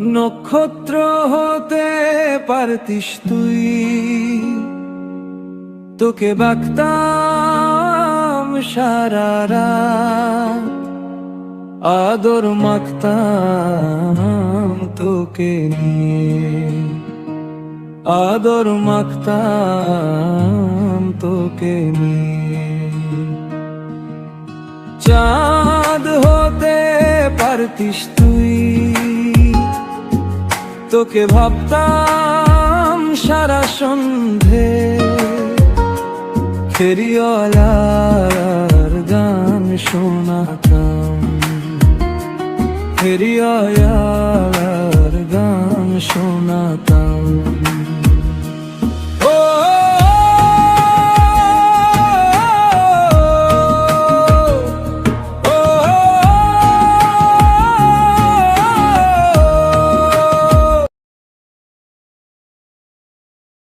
নক্ষত্র হতে পারতিস তুই। তোকে বাগতাম সারা রাত। আদর মাখতাম তোকে নিয়ে। আদর মাখতাম তোকে নিয়ে। চাঁদ হতে পারতিস তুই। তোকে ভাবতাম সারা সন্ধে। ফেরিওয়ালার গান শোনাতাম। ফেরিওয়ালার গান শোনাতাম।